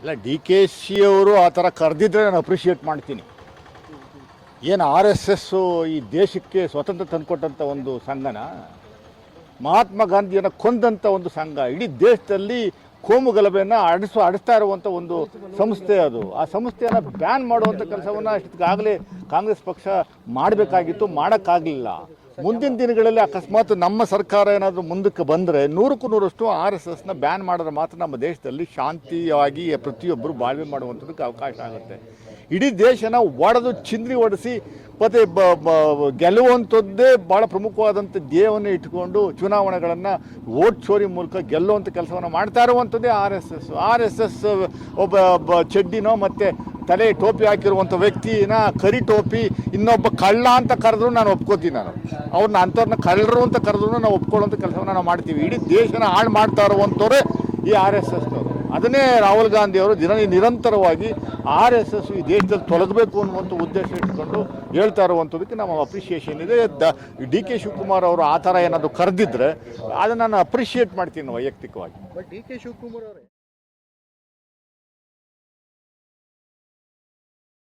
ಅಲ್ಲ D K she ಅವರು ಆ ಥರ ಕರೆದಿದ್ರೆ ನಾನು ಅಪ್ರಿಷಿಯೇಟ್ ಮಾಡ್ತೀನಿ. ಏನು ಆರ್ ಎಸ್ ಎಸ್ಸು ಈ ದೇಶಕ್ಕೆ ಸ್ವತಂತ್ರ ತಂದುಕೊಟ್ಟಂಥ ಒಂದು ಸಂಘನ, ಮಹಾತ್ಮ ಗಾಂಧಿಯನ್ನು ಕೊಂದಂಥ ಒಂದು ಸಂಘ, ಇಡೀ ದೇಶದಲ್ಲಿ ಕೋಮು ಗಲಭೆಯನ್ನು ಅಡಿಸೋ ಅಡಿಸ್ತಾ ಇರುವಂಥ ಒಂದು ಸಂಸ್ಥೆ ಅದು. ಆ ಸಂಸ್ಥೆಯನ್ನು ಬ್ಯಾನ್ ಮಾಡುವಂಥ ಕೆಲಸವನ್ನು ಅಷ್ಟೊತ್ತಿಗಾಗಲೇ ಕಾಂಗ್ರೆಸ್ ಪಕ್ಷ ಮಾಡಬೇಕಾಗಿತ್ತು, ಮಾಡೋಕ್ಕಾಗಲಿಲ್ಲ. ಮುಂದಿನ ದಿನಗಳಲ್ಲಿ ಅಕಸ್ಮಾತ್ ನಮ್ಮ ಸರ್ಕಾರ ಏನಾದರೂ ಮುಂದಕ್ಕೆ ಬಂದರೆ ನೂರಕ್ಕೂ ನೂರಷ್ಟು ಆರ್ ಎಸ್ ಎಸ್ನ ಬ್ಯಾನ್ ಮಾಡಿದ್ರೆ ಮಾತ್ರ ನಮ್ಮ ದೇಶದಲ್ಲಿ ಶಾಂತಿಯಾಗಿ ಪ್ರತಿಯೊಬ್ಬರು ಬಾಳ್ವೆ ಮಾಡುವಂಥದ್ದಕ್ಕೆ ಅವಕಾಶ ಆಗುತ್ತೆ. ಇಡೀ ದೇಶನ ಒಡೆದು ಚಿಂದ್ರಿ ಒಡೆಸಿ ಮತ್ತು ಬ ಗೆಲ್ಲುವಂಥದ್ದೇ ಭಾಳ ಪ್ರಮುಖವಾದಂಥ ಧ್ಯೇಯವನ್ನು ಇಟ್ಕೊಂಡು ಚುನಾವಣೆಗಳನ್ನು ವೋಟ್ ಚೋರಿ ಮೂಲಕ ಗೆಲ್ಲುವಂಥ ಕೆಲಸವನ್ನು ಮಾಡ್ತಾ ಇರುವಂಥದ್ದೇ R S S. R S S ಒಬ್ಬ ಒಬ್ಬ ಚಡ್ಡಿನೋ ಮತ್ತು ತಲೆ ಟೋಪಿ ಹಾಕಿರುವಂಥ ವ್ಯಕ್ತಿನ ಕರಿ ಟೋಪಿ, ಇನ್ನೊಬ್ಬ ಕಳ್ಳ ಅಂತ ಕರೆದ್ರು ನಾನು ಒಪ್ಕೋತೀನಿ ನಾನು. ಅವ್ರನ್ನ ಅಂಥವ್ರನ್ನ ಕಳ್ಳರು ಅಂತ ಕರೆದ್ರು ನಾವು ಒಪ್ಕೊಳ್ಳೋಂಥ ಕೆಲಸವನ್ನು ನಾವು ಮಾಡ್ತೀವಿ. ಇಡೀ ದೇಶನ ಹಾಳು ಮಾಡ್ತಾ ಇರುವಂಥವ್ರೆ ಈ ಆರ್ ಎಸ್ ಎಸ್ನವರು ಅದನ್ನೇ ರಾಹುಲ್ ಗಾಂಧಿ ಅವರು ದಿನ ನಿರಂತರವಾಗಿ ಆರ್ ಎಸ್ ಎಸ್ ಈ ದೇಶದಲ್ಲಿ ತೊಲಗಬೇಕು ಅನ್ನುವಂಥ ಉದ್ದೇಶ ಇಟ್ಕೊಂಡು ಹೇಳ್ತಾ ಇರುವಂಥದ್ದಕ್ಕೆ ನಮ್ಮ ಅಪ್ರಿಷಿಯೇಷನ್ ಇದೆ. ದ, ಡಿ ಕೆ ಶಿವಕುಮಾರ್ ಅವರು ಆ ಥರ ಏನಾದರೂ ಕರೆದಿದ್ರೆ ಅದನ್ನು ನಾನು ಅಪ್ರಿಷಿಯೇಟ್ ಮಾಡ್ತೀನಿ ವೈಯಕ್ತಿಕವಾಗಿ. ಬಟ್ ಡಿ ಕೆ ಶಿವಕುಮಾರ್ ಅವರೇ